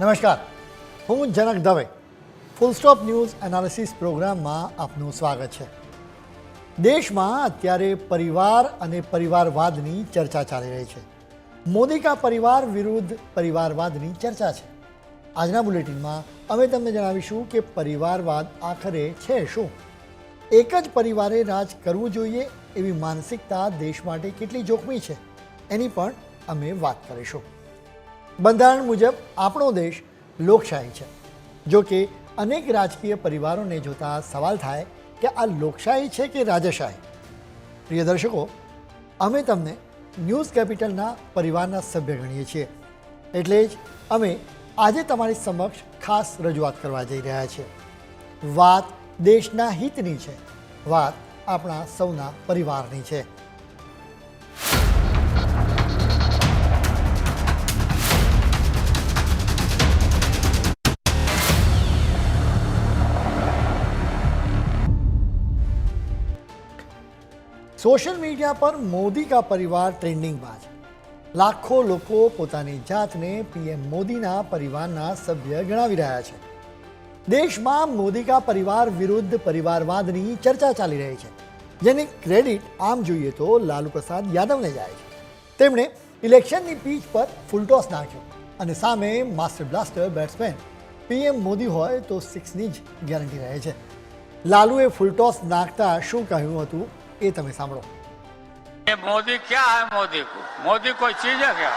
નમસ્કાર. હું Janak Dave. Full stop news analysis પ્રોગ્રામમાં આપનું સ્વાગત છે. દેશમાં અત્યારે પરિવાર અને પરિવારવાદની ચર્ચા ચાલી રહી છે. મોદી કા પરિવાર વિરુદ્ધ પરિવારવાદની ચર્ચા છે. આજના બુલેટિનમાં અમે તમને જણાવીશું કે પરિવારવાદ આખરે છે શું? એક જ પરિવારે રાજ કરવું જોઈએ એવી માનસિકતા દેશ માટે કેટલી જોખમી છે? એની પણ અમે વાત કરીશું. બંધારણ મુજબ આપણો દેશ લોકશાહી છે. જો કે અનેક રાજકીય પરિવારોને જોતા સવાલ થાય કે આ લોકશાહી છે કે રાજાશાહી? પ્રિય દર્શકો, અમે તમને ન્યૂઝ કેપિટલના પરિવારના સભ્ય ગણીએ છીએ. એટલે જ અમે આજે તમારી સમક્ષ ખાસ રજૂઆત કરવા જઈ રહ્યા છીએ. વાત દેશના હિતની છે. વાત આપણા સૌના પરિવારની છે. સોશિયલ મીડિયા પર મોદી કા પરિવાર ટ્રેન્ડિંગ બાદ લાખો લોકો પોતાની જાતને પીએમ મોદીના પરિવારના સભ્ય ગણાવી રહ્યા છે. દેશમાં મોદી કા પરિવાર વિરુદ્ધ પરિવારવાદની ચર્ચા ચાલી રહી છે. જેની ક્રેડિટ આમ જોઈએ તો લાલુ પ્રસાદ યાદવને જાય છે. તેમણે ઇલેક્શનની પીચ પર ફૂલટોસ નાખ્યો અને સામે master blaster batsman PM Modi હોય તો સિક્સની જ ગેરંટી રહે છે. લાલુએ ફૂલટોસ નાખતા શું કહ્યું હતું? એ તમે સાંભળો ये मोदी क्या है मोदी को मोदी कोई चीज है क्या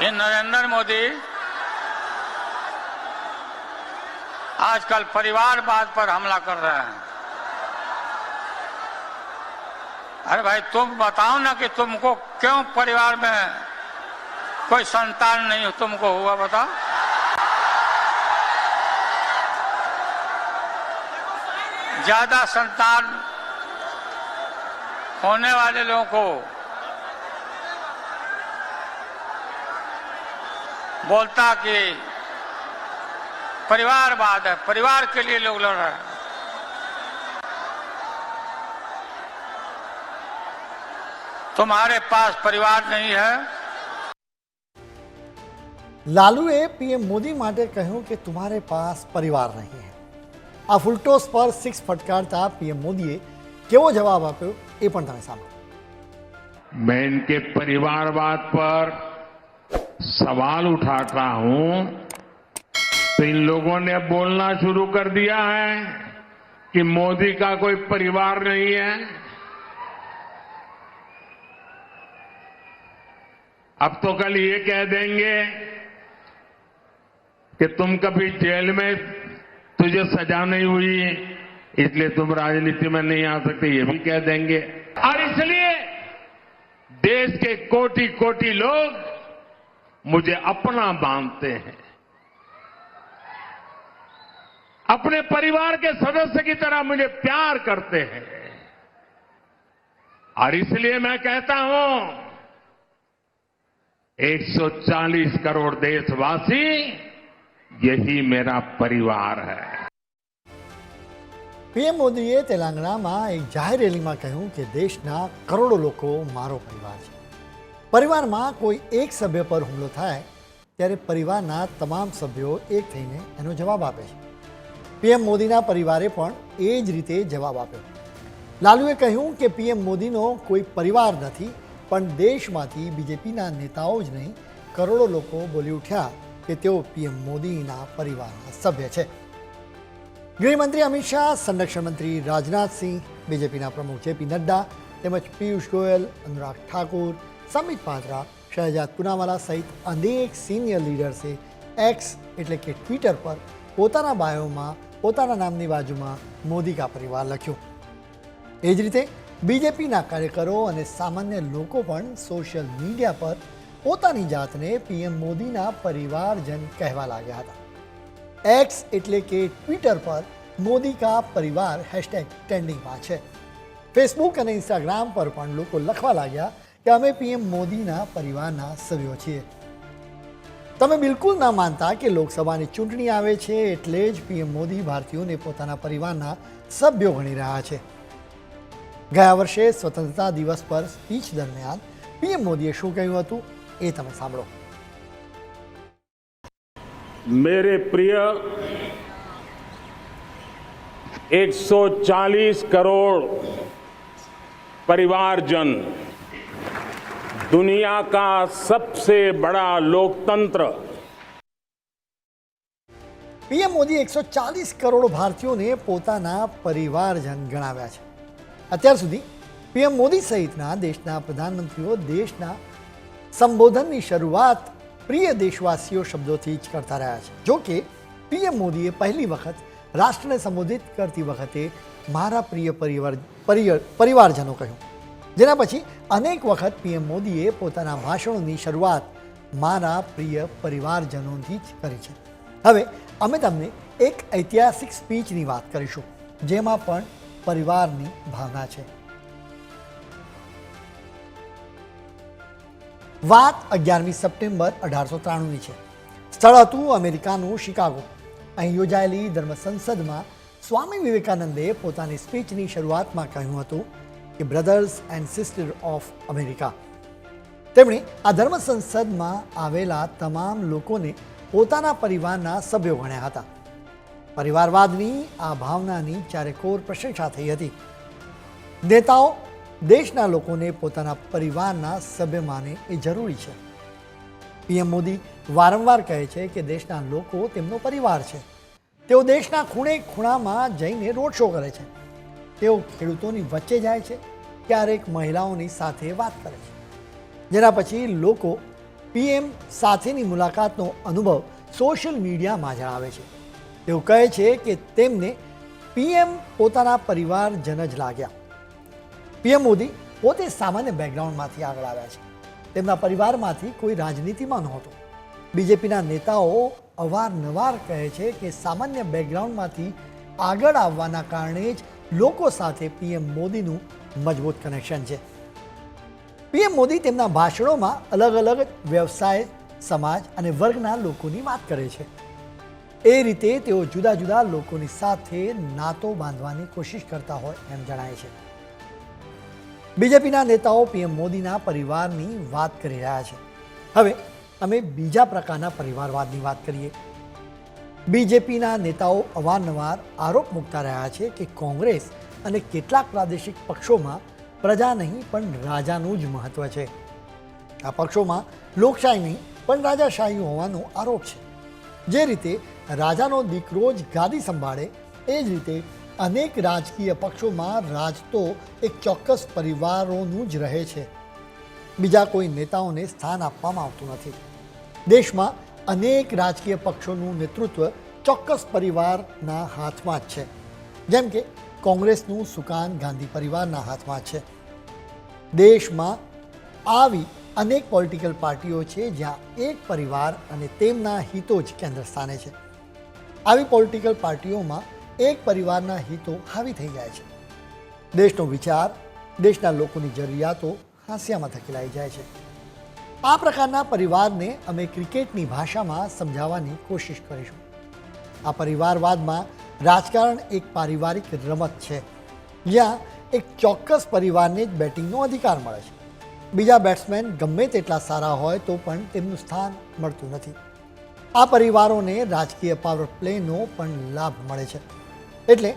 ये नरेंद्र मोदी आजकल परिवारवाद पर हमला कर रहे हैं अरे भाई तुम बताओ ना कि तुमको क्यों परिवार में कोई संतान नहीं तुमको हुआ बताओ ज्यादा संतान होने वाले लोगों को बोलता कि परिवारवाद है परिवार के लिए लोग लड़ रहे हैं तुम्हारे पास परिवार नहीं है લાલુએ પીએમ મોદી માટે કહ્યું કે તુમ્હારે પાસ પરિવાર નહીં હૈ આ ફૂલટોસ પર સિક્સ ફટકારતા પીએમ મોદીએ કેવો જવાબ આપ્યો એ પણ તમે સાંભળો मैं इनके परिवारवाद पर सवाल उठाता हूं तो इन लोगों ने बोलना शुरू कर दिया है कि मोदी का कोई परिवार नहीं है अब तो कल ये कह देंगे कि तुम कभी जेल में तुझे सजा नहीं हुई, इसलिए तुम राजनीति में नहीं आ सकते, ये भी कह देंगे। और इसलिए देश के कोटि कोटि लोग मुझे अपना मानते हैं। अपने परिवार के सदस्य की तरह मुझे प्यार करते हैं। और इसलिए मैं कहता हूँ 140 करोड़ देशवासी यही मेरा परिवार है પીએમ મોદીએ તેલંગાણામાં એક જાહેર રેલીમાં કહ્યું કે દેશના કરોડો લોકો મારો પરિવાર છે પરિવારમાં કોઈ એક સભ્ય પર હુમલો થાય ત્યારે પરિવારના તમામ સભ્યો એક થઈને એનો જવાબ આપે છે પીએમ મોદીના પરિવારે પણ એ જ રીતે જવાબ આપ્યો લાલુએ કહ્યું કે પીએમ મોદીનો કોઈ પરિવાર નથી પણ દેશમાંથી બીજેપીના નેતાઓ જ નહીં કરોડો લોકો બોલી ઉઠ્યા કે તેઓ પીએમ મોદીના પરિવારના સભ્ય છે. ગૃહમંત્રી અમિત શાહ, સંરક્ષણ મંત્રી રાજનાથસિંહ બીજેપીના પ્રમુખ જેપી નડ્ડા તેમજ પિયુષ ગોયલ, અનુરાગ ઠાકુર, સમિત પાત્રા, શહેજાદ પુનાવાલા સહિત અનેક સિનિયર લીડર્સે એક્સ એટલે કે ટ્વિટર પર પોતાના બાયોમાં, પોતાના નામની બાજુમાં મોદી કા પરિવાર લખ્યું. એ જ રીતે બીજેપીના કાર્યકરો અને સામાન્ય લોકો પણ સોશિયલ મીડિયા પર પોતાની જાતને પીએમ મોદીના પરિવારજન કહેવા લાગ્યા હતા. એક્સ એટલે કે ટ્વિટર પર મોદી કા પરિવાર હેશટેગ ટ્રેન્ડિંગમાં છે. ફેસબુક અને ઇન્સ્ટાગ્રામ પર પણ લોકો લખવા લાગ્યા કે અમે પીએમ મોદીના પરિવારના સભ્યો છીએ. તમે બિલકુલ ના માનતા કે લોકસભાની ચૂંટણી આવે છે એટલે જ પીએમ મોદી ભારતીયોને પોતાના પરિવારના સભ્યો ગણી રહ્યા છે. ગયા વર્ષે સ્વતંત્રતા દિવસ પર સ્પીચ દરમિયાન પીએમ મોદીએ શું કહ્યું હતું? એ તમે સાંભળો मेरे प्रिय 140 करोड़ परिवारजन दुनिया का सबसे बड़ा लोकतंत्र પીએમ મોદી એકસો ચાલીસ કરોડ ભારતીયોને પોતાના પરિવારજન ગણાવ્યા છે અત્યાર સુધી પીએમ મોદી સહિતના દેશના પ્રધાનમંત્રીઓ દેશના સંબોધનની શરૂઆત પ્રિય દેશવાસીઓ શબ્દોથી જ કરતા રહ્યા છે. જો કે, પીએમ મોદીએ પહેલી વખત રાષ્ટ્રને સંબોધિત કરતી વખતે મારા પ્રિય પરિવાર પરિવારજનો કહ્યું. જેના પછી અનેક વખત પીએમ મોદીએ પોતાના ભાષણોની શરૂઆત મારા પ્રિય પરિવારજનોથી જ કરી છે. હવે અમે તમને એક ઐતિહાસિક સ્પીચની વાત કરીશું, જેમાં પણ પરિવારની ભાવના છે. વાત અગિયારમી સપ્ટેમ્બર અઢારસો ત્રાણુંની છે. સ્થળ હતું અમેરિકાનું શિકાગો. અહીં યોજાયેલી ધર્મ સંસદમાં સ્વામી વિવેકાનંદે પોતાની સ્પીચની શરૂઆતમાં કહ્યું હતું કે brothers and sister of America તેમણે આ ધર્મ સંસદમાં આવેલા તમામ લોકોને પોતાના પરિવારના સભ્યો ગણ્યા હતા. પરિવારવાદની આ ભાવનાની ચારેકોર પ્રશંસા થઈ હતી. નેતાઓ દેશના લોકોને પોતાના પરિવારના સભ્ય માને એ જરૂરી છે. પીએમ મોદી વારંવાર કહે છે કે દેશના લોકો તેમનો પરિવાર છે. તેઓ દેશના ખૂણે ખૂણામાં જઈને રોડ શો કરે છે. તેઓ ખેડૂતોની વચ્ચે જાય છે. ક્યારેક મહિલાઓની સાથે વાત કરે છે. જેના પછી લોકો પીએમ સાથેની મુલાકાતનો અનુભવ સોશિયલ મીડિયામાં જણાવે છે. તેઓ કહે છે કે તેમને પીએમ પોતાના પરિવારજન જ લાગ્યા. પીએમ મોદી પોતે સામાન્ય બેકગ્રાઉન્ડમાંથી આગળ આવ્યા છે. તેમના પરિવારમાંથી કોઈ રાજનીતિમાં નહોતો. બીજેપીના નેતાઓ અવારનવાર કહે છે કે સામાન્ય બેકગ્રાઉન્ડમાંથી આગળ આવવાના કારણે જ લોકો સાથે પીએમ મોદીનું મજબૂત કનેક્શન છે. પીએમ મોદી તેમના ભાષણોમાં અલગ અલગ વ્યવસાય, સમાજ અને વર્ગના લોકોની વાત કરે છે. એ રીતે તેઓ જુદા જુદા લોકોની સાથે નાતો બાંધવાની કોશિશ કરતા હોય એમ જણાય છે. બીજેપીના નેતાઓ પીએમ મોદીના પરિવારની વાત કરી રહ્યા છે. હવે અમે બીજા પ્રકારના પરિવારવાદની વાત કરીએ. બીજેપીના નેતાઓ અવારનવાર આરોપ મૂકતા રહ્યા છે કે કોંગ્રેસ અને કેટલાક પ્રાદેશિક પક્ષોમાં પ્રજા નહીં, પણ રાજાનું જ મહત્વ છે. આ પક્ષોમાં લોકશાહી નહીં, પણ રાજાશાહી હોવાનો આરોપ છે. જે રીતે રાજાનો દીકરો જ ગાદી સંભાળે, એ જ રીતે અનેક રાજકીય પક્ષોમાં રાજ તો એક ચોક્કસ પરિવારોનું જ રહે છે. બીજા કોઈ નેતાઓને સ્થાન આપવામાં આવતું નથી. દેશમાં અનેક રાજકીય પક્ષોનું નેતૃત્વ ચોક્કસ પરિવારના હાથમાં જ છે. જેમ કે કોંગ્રેસનું સુકાન ગાંધી પરિવારના હાથમાં છે. દેશમાં આવી અનેક પોલિટિકલ પાર્ટીઓ છે જ્યાં એક પરિવાર અને તેમના હિતો જ કેન્દ્ર સ્થાને છે. આવી પોલિટિકલ પાર્ટીઓમાં એક પરિવારના હિતો હાવી થઈ જાય છે. દેશનો વિચાર, દેશના લોકોની જરૂરિયાતો હાંસિયામાં ધકેલાઈ જાય છે. આ પ્રકારના પરિવારને અમે ક્રિકેટની ભાષામાં સમજાવવાની કોશિશ કરીશું. આ પરિવારવાદમાં રાજકારણ એક પારિવારિક રમત છે. જ્યાં એક ચોક્કસ પરિવારને જ બેટિંગનો અધિકાર મળે છે. બીજા બેટ્સમેન ગમે તેટલા સારા હોય તો પણ તેમનું સ્થાન મળતું નથી. આ પરિવારોને રાજકીય પાવર પ્લેનો પણ લાભ મળે છે. એટલે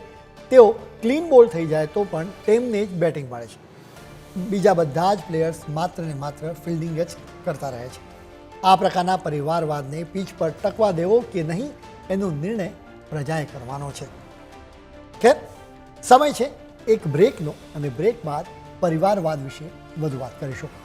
તેઓ ક્લીન બોલ થઈ જાય તો પણ તેમને જ બેટિંગ મળે છે. બીજા બધા જ પ્લેયર્સ માત્ર ને માત્ર ફિલ્ડિંગ જ કરતા રહે છે. આ પ્રકારના પરિવારવાદને પીચ પર ટકવા દેવો કે નહીં, એનો નિર્ણય પ્રજાએ કરવાનો છે. ખેર, સમય છે. એક બ્રેકનો અને બ્રેક બાદ પરિવારવાદ વિશે વધુ વાત કરીશું.